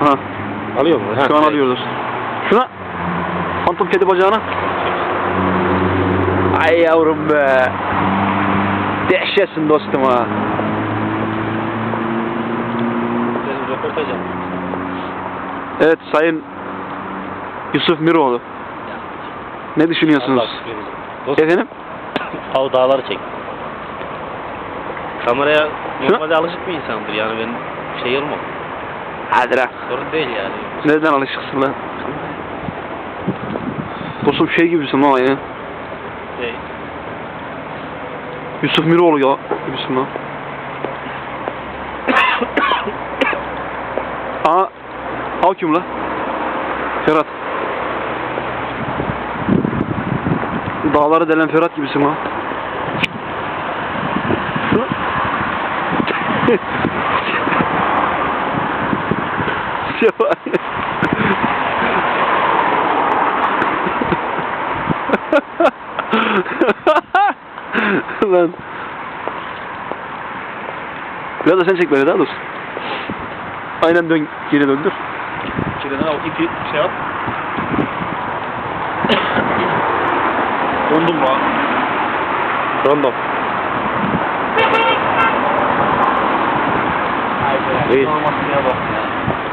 Ha. Alıyor mu? Ha, Şu an şey. alıyoruz. Şuna. Fantom kedi bacağına. Ay yavrum be. Dehşetsin dostum ha. Evet Sayın Yusuf Miroğlu. Ne düşünüyorsunuz? Dostum, Efendim? Av dağları çek. Kameraya normalde alışık bir insandır yani ben şey olmam. Hadi lan. Sorun değil yani. Nereden alışıksın lan? Dostum şey gibisin lan ya. Şey, Yusuf Miroğlu ya gibisin lan. Aa, av kim lan? Ferhat. Dağları delen Ferhat gibisin lan. Şevval. Lan. Biraz da sen çek beni daha dur. Aynen dön, geri döndür. kireden al ipi şey yap. Döndüm lan. Random. İyi. Olmasına bak ya.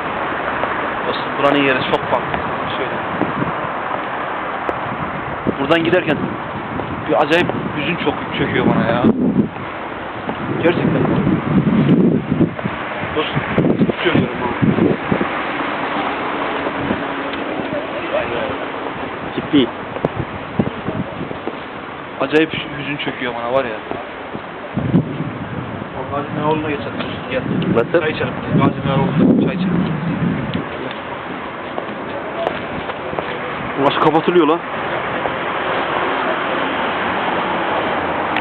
Dostum buranın yeri çok farklı. Şöyle. Buradan giderken bir acayip hüzün çok çöküyor bana ya. Gerçekten. Dostum söylüyorum. Tipi. Acayip hüzün çöküyor bana var ya. Gazi Meoğlu'na geçelim. Gel. Nasıl? Çay içelim. Gazi Meoğlu'nda çay içelim. Başı kapatılıyor lan.